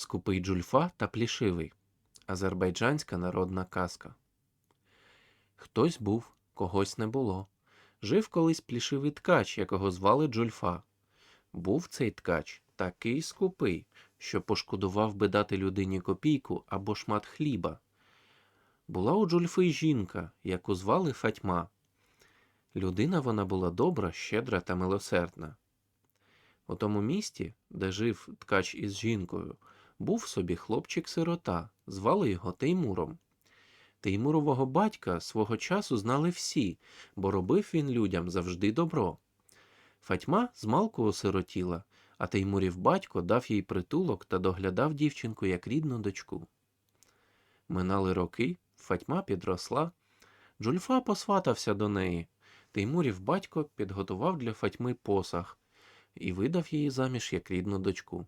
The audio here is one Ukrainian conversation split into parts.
Скупий джульфа та плішивий. Азербайджанська народна казка. Хтось був, когось не було. Жив колись плішивий ткач, якого звали Джульфа. Був цей ткач такий скупий, що пошкодував би дати людині копійку або шмат хліба. Була у Джульфи жінка, яку звали Фатьма. Людина вона була добра, щедра та милосердна. У тому місті, де жив ткач із жінкою, був собі хлопчик-сирота, звали його Теймуром. Теймурового батька свого часу знали всі, бо робив він людям завжди добро. Фатьма змалку осиротіла, а Теймурів батько дав їй притулок та доглядав дівчинку як рідну дочку. Минали роки, Фатьма підросла. Джульфа посватався до неї. Теймурів батько підготував для Фатьми посаг і видав її заміж як рідну дочку.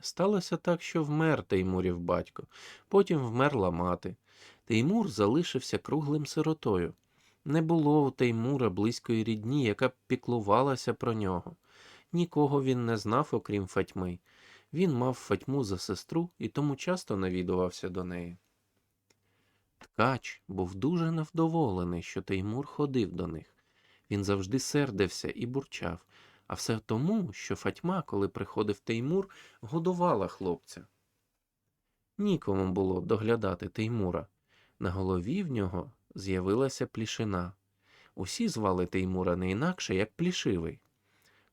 Сталося так, що вмер Теймурів батько, потім вмерла мати. Теймур залишився круглим сиротою. Не було у Теймура близької рідні, яка б піклувалася про нього. Нікого він не знав, окрім Фатьми. Він мав Фатьму за сестру і тому часто навідувався до неї. Ткач був дуже невдоволений, що Теймур ходив до них. Він завжди сердився і бурчав, а все тому, що Фатьма, коли приходив Теймур, годувала хлопця. Нікому було доглядати Теймура. На голові в нього з'явилася плішина. Усі звали Теймура не інакше, як плішивий.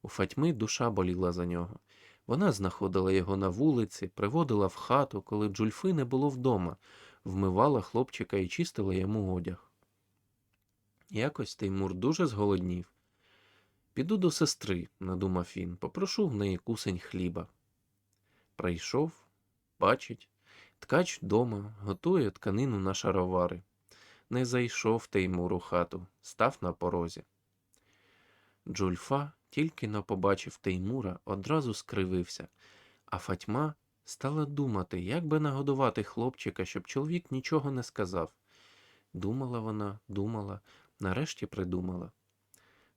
У Фатьми душа боліла за нього. Вона знаходила його на вулиці, приводила в хату, коли Джульфи не було вдома, вмивала хлопчика і чистила йому одяг. Якось Теймур дуже зголоднів. Піду до сестри, надумав він, попрошу в неї кусень хліба. Прийшов, бачить, ткач дома готує тканину на шаровари. Не зайшов Теймур у хату, став на порозі. Джульфа, тільки но побачив Теймура, одразу скривився, а Фатьма стала думати, як би нагодувати хлопчика, щоб чоловік нічого не сказав. Думала вона, думала, нарешті придумала.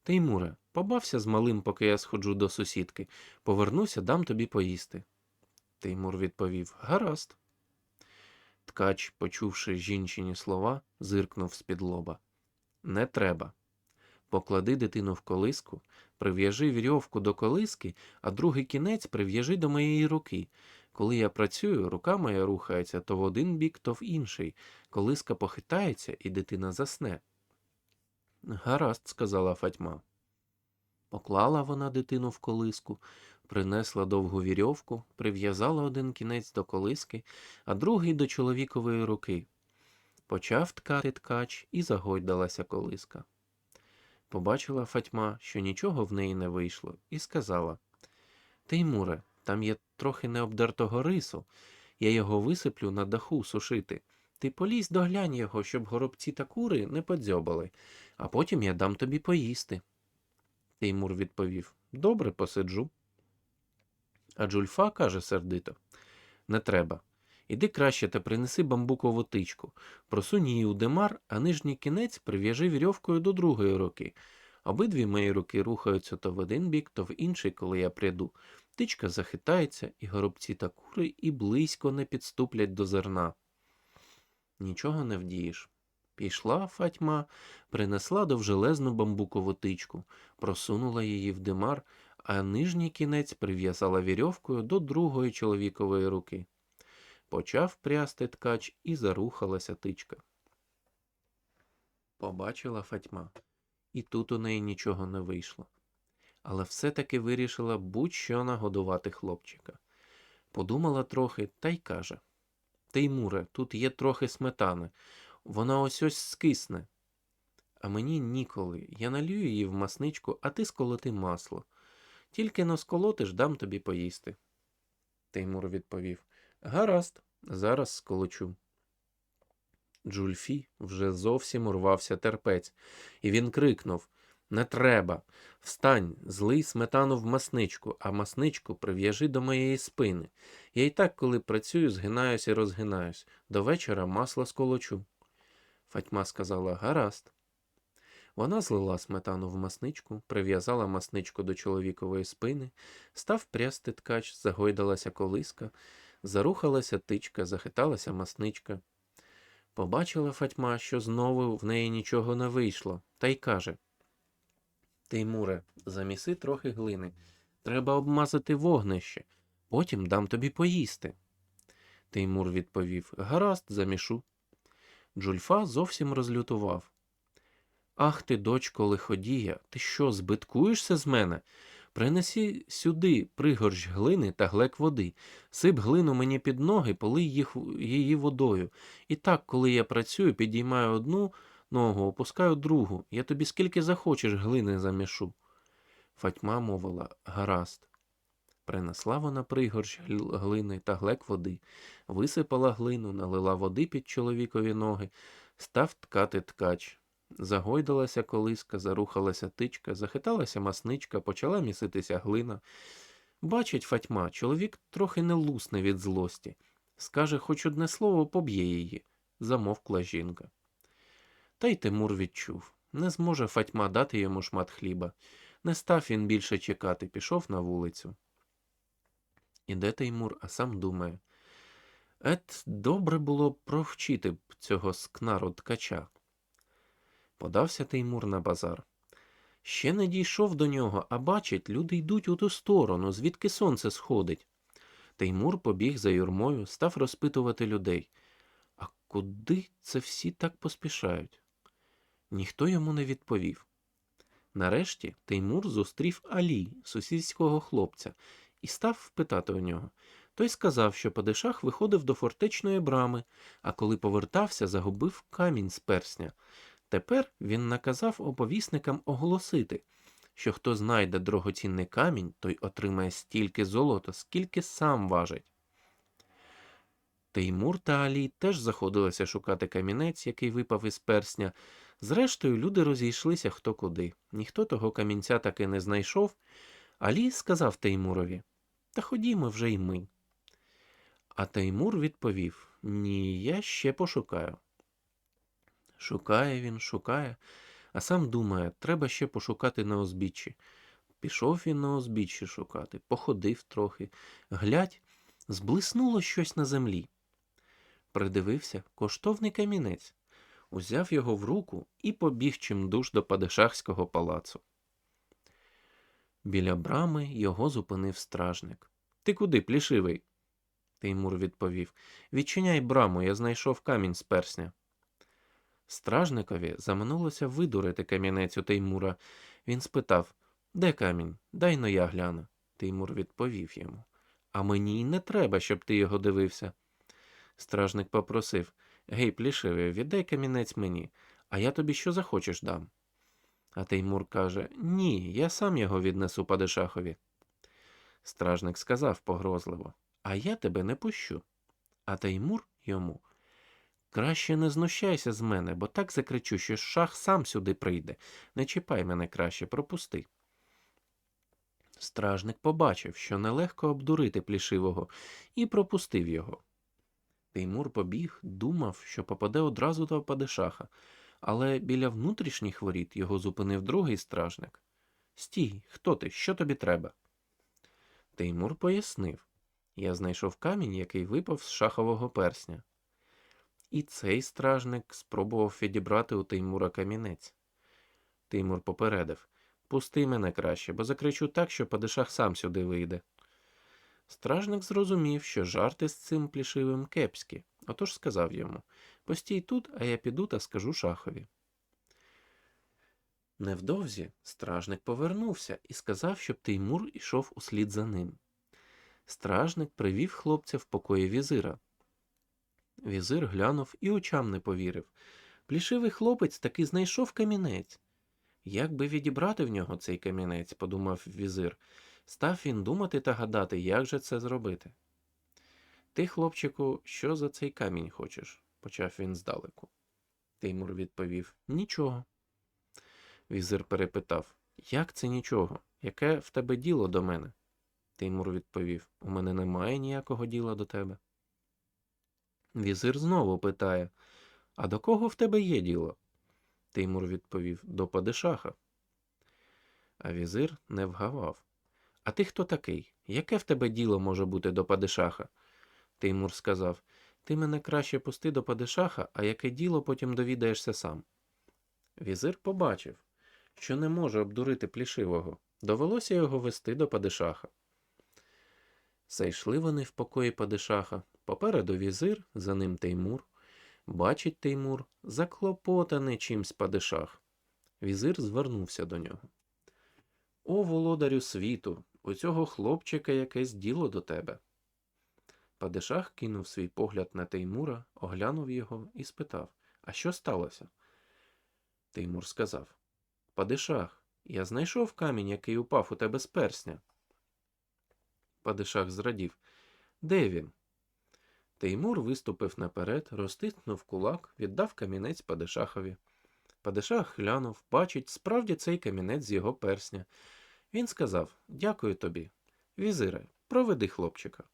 Теймуре, побався з малим, поки я сходжу до сусідки. Повернуся, дам тобі поїсти. Теймур відповів Гаразд. Ткач, почувши жінчині слова, зиркнув з-під лоба. Не треба. Поклади дитину в колиску, прив'яжи вірьовку до колиски, а другий кінець прив'яжи до моєї руки. Коли я працюю, рука моя рухається то в один бік, то в інший. Колиска похитається, і дитина засне. Гаразд, сказала Фатьма. Поклала вона дитину в колиску, принесла довгу вірьовку, прив'язала один кінець до колиски, а другий до чоловікової руки. Почав ткати ткач і загойдалася колиска. Побачила Фатьма, що нічого в неї не вийшло, і сказала Теймуре, там є трохи необдертого рису. Я його висиплю на даху сушити. Ти полізь доглянь його, щоб горобці та кури не подзьобали, а потім я дам тобі поїсти. Теймур відповів Добре, посиджу. А Джульфа каже сердито Не треба. Іди краще та принеси бамбукову тичку, просунь її у демар, а нижній кінець прив'яжи вірьовкою до другої руки. Обидві мої руки рухаються то в один бік, то в інший, коли я прийду. Тичка захитається, і горобці та кури і близько не підступлять до зерна. Нічого не вдієш. Пішла Фатьма, принесла довжелезну бамбукову тичку, просунула її в димар, а нижній кінець прив'язала вірьовкою до другої чоловікової руки. Почав прясти ткач і зарухалася тичка. Побачила Фатьма, і тут у неї нічого не вийшло. Але все-таки вирішила будь-що нагодувати хлопчика. Подумала трохи та й каже Теймуре, тут є трохи сметани. Вона ось ось скисне. А мені ніколи. Я налью її в масничку, а ти сколоти масло. Тільки но сколотиш, дам тобі поїсти. Теймур відповів Гаразд, зараз сколочу. Джульфі вже зовсім урвався терпець, і він крикнув Не треба. Встань, злий сметану в масничку, а масничку прив'яжи до моєї спини. Я й так, коли працюю, згинаюсь і розгинаюсь. До вечора масло сколочу. Фатьма сказала гаразд. Вона злила сметану в масничку, прив'язала масничку до чоловікової спини, став прясти ткач, загойдалася колиска, зарухалася тичка, захиталася масничка. Побачила Фатьма, що знову в неї нічого не вийшло, та й каже Теймуре, заміси трохи глини. Треба обмазати вогнище, потім дам тобі поїсти. Теймур відповів Гаразд, замішу. Джульфа зовсім розлютував. Ах ти, дочко лиходія, ти що, збиткуєшся з мене? Принеси сюди пригорщ глини та глек води, сип глину мені під ноги, полий їх, її водою. І так, коли я працюю, підіймаю одну ногу, опускаю другу. Я тобі скільки захочеш глини замішу. Фатьма мовила гаразд. Принесла вона пригорщ глини та глек води, висипала глину, налила води під чоловікові ноги, став ткати ткач. Загойдалася колиска, зарухалася тичка, захиталася масничка, почала міситися глина. Бачить Фатьма, чоловік трохи не лусне від злості. Скаже хоч одне слово, поб'є її. Замовкла жінка. Та й Тимур відчув. Не зможе Фатьма дати йому шмат хліба. Не став він більше чекати, пішов на вулицю. Іде Теймур, а сам думає. Ет, добре було б провчити б цього скнару ткача. Подався Теймур на базар. Ще не дійшов до нього, а бачить, люди йдуть у ту сторону, звідки сонце сходить. Теймур побіг за юрмою, став розпитувати людей. А куди це всі так поспішають? Ніхто йому не відповів. Нарешті Теймур зустрів Алі, сусідського хлопця, і став питати у нього. Той сказав, що Падишах виходив до фортечної брами, а коли повертався, загубив камінь з персня. Тепер він наказав оповісникам оголосити, що хто знайде дорогоцінний камінь, той отримає стільки золота, скільки сам важить. Теймур та Алі теж заходилися шукати камінець, який випав із персня. Зрештою, люди розійшлися хто куди. Ніхто того камінця таки не знайшов. Алі сказав Теймурові Та ходімо вже й ми. А Теймур відповів Ні, я ще пошукаю. Шукає він, шукає, а сам думає, треба ще пошукати на узбіччі. Пішов він на узбіччі шукати, походив трохи. Глядь, зблиснуло щось на землі. Придивився коштовний камінець, узяв його в руку і побіг чимдуж до Падишахського палацу. Біля брами його зупинив стражник. Ти куди, плішивий? Теймур відповів. Відчиняй браму, я знайшов камінь з персня. Стражникові заминулося видурити камінець у Теймура. Він спитав Де камінь? Дай но я гляну. Теймур відповів йому. А мені й не треба, щоб ти його дивився. Стражник попросив Гей, плішивий, віддай камінець мені, а я тобі що захочеш дам. А Теймур каже Ні, я сам його віднесу Падишахові. Стражник сказав погрозливо А я тебе не пущу. А Теймур йому Краще не знущайся з мене, бо так закричу, що шах сам сюди прийде. Не чіпай мене краще, пропусти. Стражник побачив, що нелегко обдурити плішивого, і пропустив його. Теймур побіг, думав, що попаде одразу до падишаха, але біля внутрішніх воріт його зупинив другий стражник. Стій, хто ти? Що тобі треба? Теймур пояснив я знайшов камінь, який випав з шахового персня. І цей стражник спробував відібрати у Теймура камінець. Теймур попередив Пусти мене краще, бо закричу так, що падишах сам сюди вийде. Стражник зрозумів, що жарти з цим плішивим кепські, отож сказав йому Постій тут, а я піду та скажу шахові. Невдовзі стражник повернувся і сказав, щоб Теймур ішов услід за ним. Стражник привів хлопця в покої візира. Візир глянув і очам не повірив. Плішивий хлопець таки знайшов камінець. Як би відібрати в нього цей камінець, подумав візир. Став він думати та гадати, як же це зробити. Ти, хлопчику, що за цей камінь хочеш? почав він здалеку. Теймур відповів Нічого. Візир перепитав Як це нічого? Яке в тебе діло до мене? Теймур відповів У мене немає ніякого діла до тебе. Візир знову питає А до кого в тебе є діло? Теймур відповів до падишаха. А візир не вгавав. А ти хто такий? Яке в тебе діло може бути до падишаха? Теймур сказав Ти мене краще пусти до падишаха, а яке діло потім довідаєшся сам. Візир побачив, що не може обдурити плішивого. Довелося його вести до падишаха. Зайшли вони в покої падишаха. Попереду візир, за ним Теймур. Бачить Теймур, заклопотаний чимсь падишах. Візир звернувся до нього. О, володарю світу, у цього хлопчика якесь діло до тебе. Падишах кинув свій погляд на Теймура, оглянув його і спитав А що сталося? Теймур сказав Падишах, я знайшов камінь, який упав у тебе з персня. Падишах зрадів. Де він? Теймур виступив наперед, розтиснув кулак, віддав камінець Падишахові. Падишах глянув, бачить, справді цей камінець з його персня. Він сказав Дякую тобі. Візире, проведи хлопчика.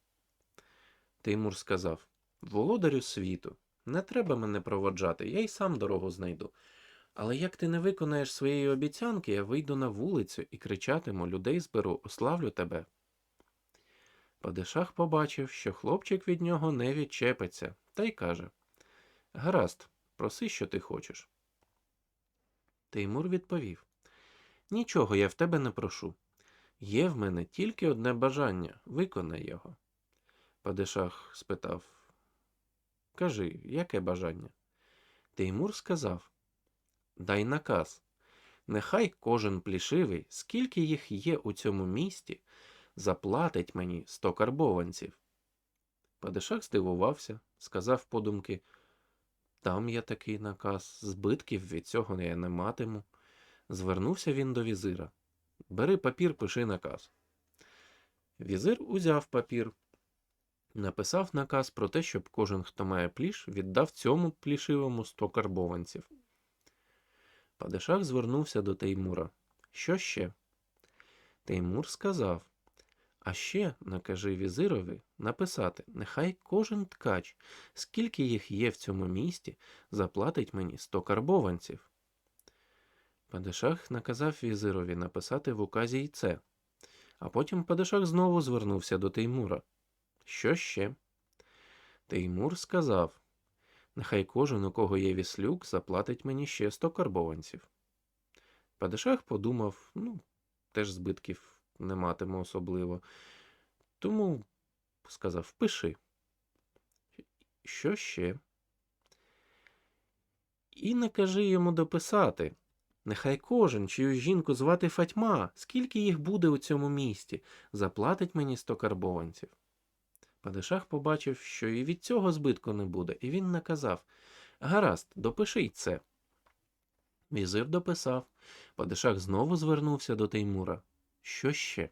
Теймур сказав Володарю світу, не треба мене проводжати, я й сам дорогу знайду. Але як ти не виконаєш своєї обіцянки, я вийду на вулицю і кричатиму, людей зберу, ославлю тебе. Падишах побачив, що хлопчик від нього не відчепиться, та й каже Гаразд, проси, що ти хочеш. Теймур відповів Нічого я в тебе не прошу. Є в мене тільки одне бажання, виконай його. Падишах спитав Кажи, яке бажання? Теймур сказав Дай наказ. Нехай кожен плішивий, скільки їх є у цьому місті, заплатить мені сто карбованців. Падишах здивувався, сказав подумки Там є такий наказ, збитків від цього я не матиму. Звернувся він до візира. Бери папір, пиши наказ. Візир узяв папір, написав наказ про те, щоб кожен, хто має пліш, віддав цьому плішивому сто карбованців. Падишах звернувся до Теймура. Що ще? Теймур сказав А ще накажи візирові написати, нехай кожен ткач, скільки їх є в цьому місті, заплатить мені сто карбованців. Падишах наказав візирові написати в указі й це. А потім Падишах знову звернувся до Теймура. Що ще? Теймур сказав Нехай кожен, у кого є віслюк, заплатить мені ще сто карбованців. Падишах подумав, ну, теж збитків не матиму особливо. Тому сказав пиши. Що ще? І не кажи йому дописати. Нехай кожен, чию жінку звати Фатьма, скільки їх буде у цьому місті, заплатить мені сто карбованців. Падишах побачив, що і від цього збитку не буде, і він наказав Гаразд, допиши це. Візир дописав. Падишах знову звернувся до Теймура. Що ще?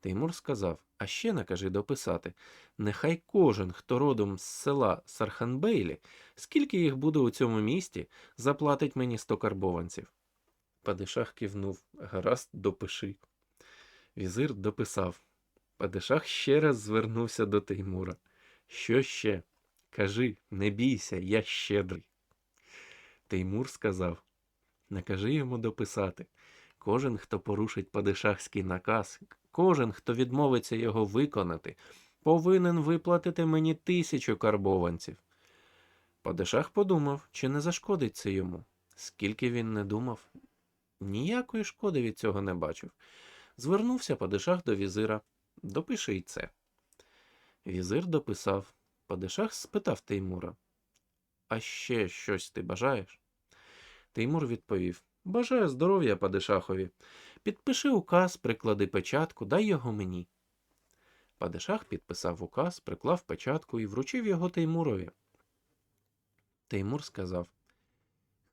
Теймур сказав А ще накажи дописати Нехай кожен, хто родом з села Сарханбейлі, скільки їх буде у цьому місті, заплатить мені сто карбованців. Падишах кивнув Гаразд, допиши. Візир дописав. Падишах ще раз звернувся до Теймура. Що ще? Кажи, не бійся, я щедрий. Теймур сказав Накажи йому дописати. Кожен, хто порушить падишахський наказ, кожен, хто відмовиться його виконати, повинен виплатити мені тисячу карбованців. Падишах подумав, чи не зашкодить це йому. Скільки він не думав, ніякої шкоди від цього не бачив. Звернувся падишах до візира. Допиши й це. Візир дописав. Падишах спитав Теймура. А ще щось ти бажаєш? Теймур відповів Бажаю здоров'я, Падишахові. Підпиши указ, приклади печатку, дай його мені. Падишах підписав указ, приклав печатку і вручив його Теймурові. Теймур сказав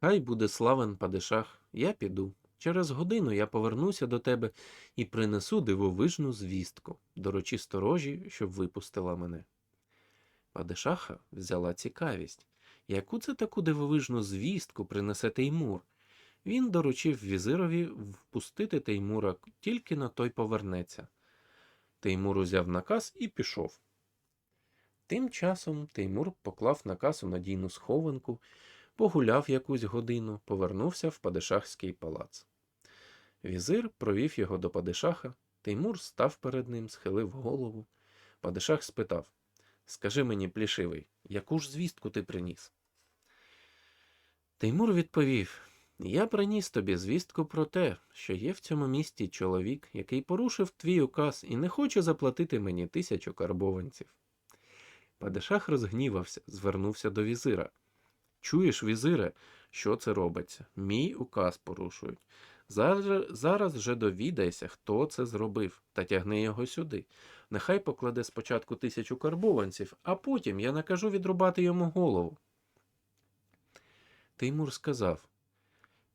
Хай буде славен Падишах, я піду. Через годину я повернуся до тебе і принесу дивовижну звістку, доручі сторожі, щоб випустила мене. Падишаха взяла цікавість. Яку це таку дивовижну звістку принесе Теймур? Він доручив візирові впустити Теймура, тільки на той повернеться. Теймур узяв наказ і пішов. Тим часом Теймур поклав наказ у надійну схованку, погуляв якусь годину, повернувся в падишахський палац. Візир провів його до падишаха, Теймур став перед ним, схилив голову. Падишах спитав Скажи мені, плішивий, яку ж звістку ти приніс? Теймур відповів Я приніс тобі звістку про те, що є в цьому місті чоловік, який порушив твій указ і не хоче заплатити мені тисячу карбованців. Падишах розгнівався, звернувся до візира. Чуєш, візире, що це робиться? Мій указ порушують. Зараз, зараз же довідайся, хто це зробив, та тягни його сюди. Нехай покладе спочатку тисячу карбованців, а потім я накажу відрубати йому голову. Теймур сказав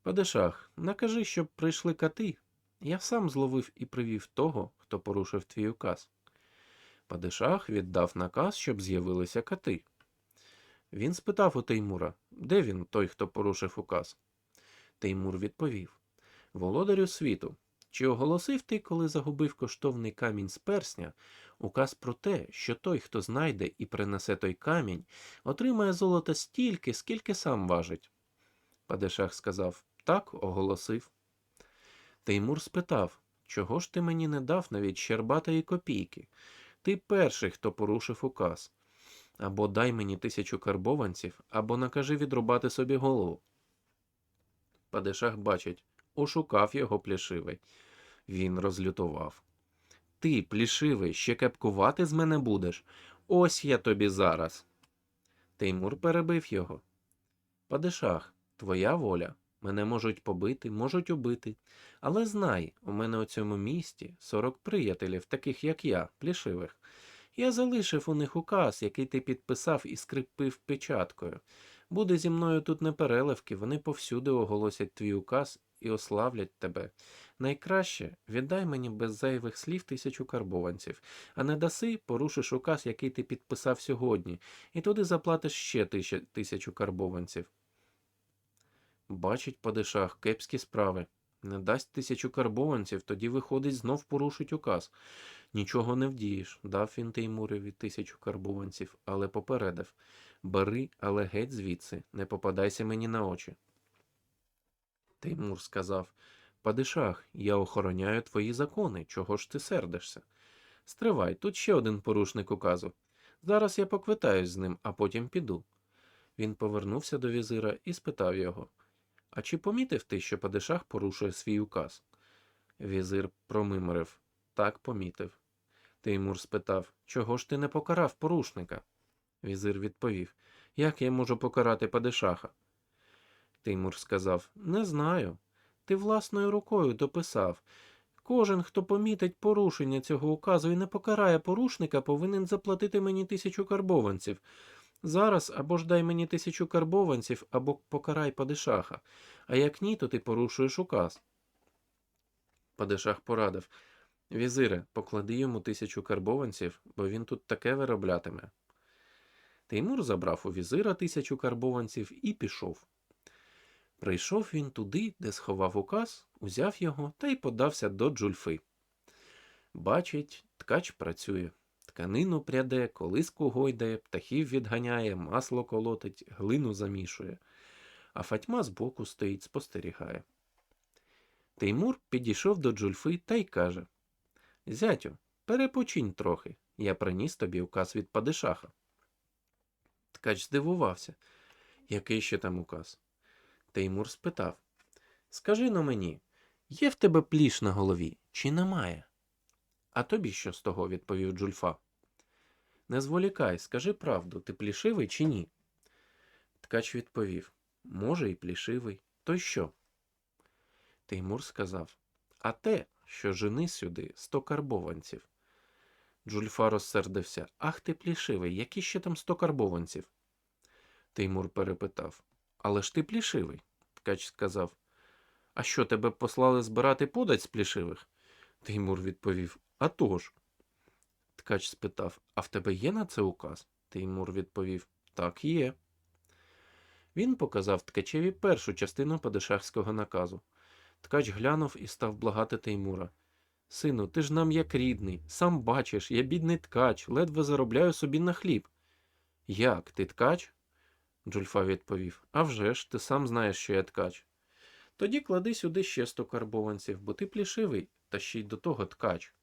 Падишах, накажи, щоб прийшли кати. Я сам зловив і привів того, хто порушив твій указ. Падишах віддав наказ, щоб з'явилися кати. Він спитав у Теймура, де він, той, хто порушив указ. Теймур відповів Володарю світу, чи оголосив ти, коли загубив коштовний камінь з персня, указ про те, що той, хто знайде і принесе той камінь, отримає золота стільки, скільки сам важить? Падишах сказав так, оголосив. Теймур спитав Чого ж ти мені не дав навіть щербатої копійки? Ти перший, хто порушив указ. Або дай мені тисячу карбованців, або накажи відрубати собі голову. Падишах бачить, ошукав його плішивий. Він розлютував. Ти, плішивий, ще кепкувати з мене будеш? Ось я тобі зараз. Теймур перебив його. Падишах, твоя воля. Мене можуть побити, можуть убити. Але знай, у мене у цьому місті сорок приятелів, таких як я, плішивих. Я залишив у них указ, який ти підписав і скрипив печаткою. Буде зі мною тут непереливки, вони повсюди оголосять твій указ і ославлять тебе. Найкраще віддай мені без зайвих слів тисячу карбованців, а не даси, порушиш указ, який ти підписав сьогодні, і туди заплатиш ще тисячу карбованців. Бачить падишах кепські справи. Не дасть тисячу карбованців, тоді виходить, знов порушить указ. Нічого не вдієш, дав він Теймурові тисячу карбованців, але попередив Бери, але геть звідси, не попадайся мені на очі. Теймур сказав Падишах, я охороняю твої закони, чого ж ти сердишся? Стривай, тут ще один порушник указу. Зараз я поквитаюсь з ним, а потім піду. Він повернувся до візира і спитав його А чи помітив ти, що Падишах порушує свій указ? Візир промимрив так помітив. Теймур спитав Чого ж ти не покарав порушника? Візир відповів Як я можу покарати Падишаха? Теймур сказав Не знаю. Ти власною рукою дописав. Кожен, хто помітить порушення цього указу і не покарає порушника, повинен заплатити мені тисячу карбованців. Зараз або ж дай мені тисячу карбованців, або покарай падишаха, а як ні, то ти порушуєш указ. Падишах порадив Візире, поклади йому тисячу карбованців, бо він тут таке вироблятиме. Теймур забрав у візира тисячу карбованців і пішов. Прийшов він туди, де сховав указ, узяв його та й подався до джульфи. Бачить, ткач працює. Тканину пряде, колиску гойдає, птахів відганяє, масло колотить, глину замішує, а Фатьма збоку стоїть, спостерігає. Теймур підійшов до джульфи та й каже Зятю, перепочинь трохи. Я приніс тобі указ від падишаха. Ткач здивувався. Який ще там указ? Теймур спитав Скажи но мені, є в тебе пліш на голові, чи немає? А тобі що з того? відповів Джульфа. Не зволікай, скажи правду, ти плішивий чи ні? Ткач відповів Може, і плішивий. То й що? Теймур сказав А те, що жени сюди сто карбованців. Джульфа розсердився Ах ти плішивий, які ще там сто карбованців? Теймур перепитав Але ж ти плішивий. Ткач сказав А що, тебе послали збирати подать з плішивих? Теймур відповів «А тож». Ткач спитав А в тебе є на це указ? Теймур відповів Так, є. Він показав ткачеві першу частину падишахського наказу. Ткач глянув і став благати Теймура. Сину, ти ж нам як рідний, сам бачиш, я бідний ткач, ледве заробляю собі на хліб. Як, ти ткач? Джульфа відповів. «А вже ж, ти сам знаєш, що я ткач. Тоді клади сюди ще сто карбованців, бо ти плішивий, та ще й до того ткач.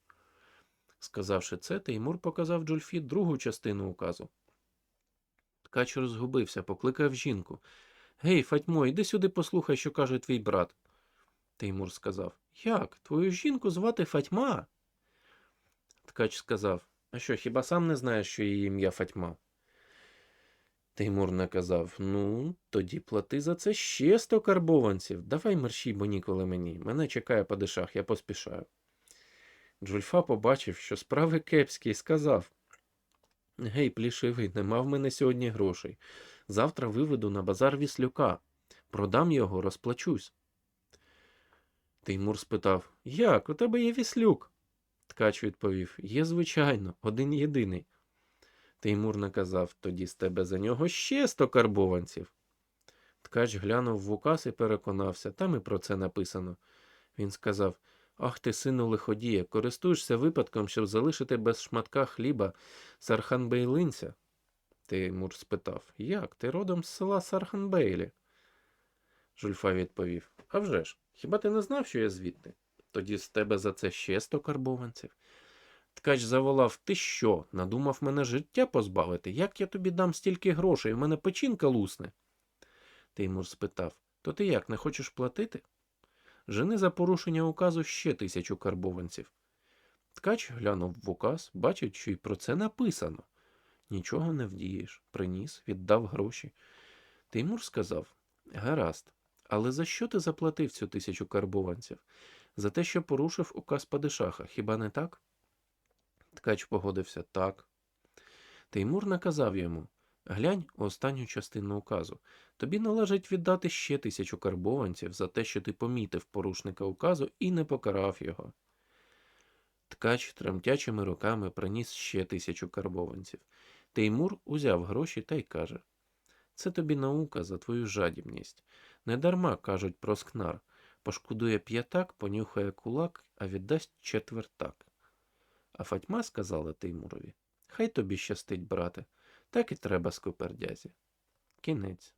Сказавши це, Теймур показав Джульфі другу частину указу. Ткач розгубився, покликав жінку. Гей, Фатьмо, іди сюди послухай, що каже твій брат. Теймур сказав. Як? Твою жінку звати Фатьма? Ткач сказав. А що, хіба сам не знаєш, що її ім'я Фатьма? Теймур наказав Ну, тоді плати за це ще сто карбованців. Давай мерщій, бо ніколи мені. Мене чекає падишах, я поспішаю. Джульфа побачив, що справи кепські, і сказав Гей, плішивий, нема в мене сьогодні грошей. Завтра виведу на базар віслюка. Продам його, розплачусь. Теймур спитав Як? У тебе є віслюк? Ткач відповів Є, звичайно, один єдиний. Теймур наказав тоді з тебе за нього ще сто карбованців. Ткач глянув в указ і переконався, там і про це написано. Він сказав Ах ти, сину лиходія, користуєшся випадком, щоб залишити без шматка хліба Сарханбейлинця? Теймур спитав Як? Ти родом з села Сарханбейлі? Жульфа відповів «А вже ж, хіба ти не знав, що я звідти? Тоді з тебе за це ще сто карбованців. Ткач заволав Ти що? Надумав мене життя позбавити? Як я тобі дам стільки грошей? У мене печінка лусне. Теймур спитав То ти як, не хочеш платити? Жени за порушення указу ще тисячу карбованців. Ткач глянув в указ, бачить, що й про це написано. Нічого не вдієш. Приніс, віддав гроші. Теймур сказав Гаразд, але за що ти заплатив цю тисячу карбованців? За те, що порушив указ падишаха, хіба не так? Ткач погодився так. Теймур наказав йому Глянь останню частину указу. Тобі належить віддати ще тисячу карбованців за те, що ти помітив порушника указу і не покарав його. Ткач тремтячими руками приніс ще тисячу карбованців. Теймур узяв гроші та й каже Це тобі наука за твою жадібність. Недарма кажуть про скнар. Пошкодує п'ятак, понюхає кулак, а віддасть четвертак. А Фатьма сказала Теймурові Хай тобі щастить, брате, так і треба скупердязі. Кінець.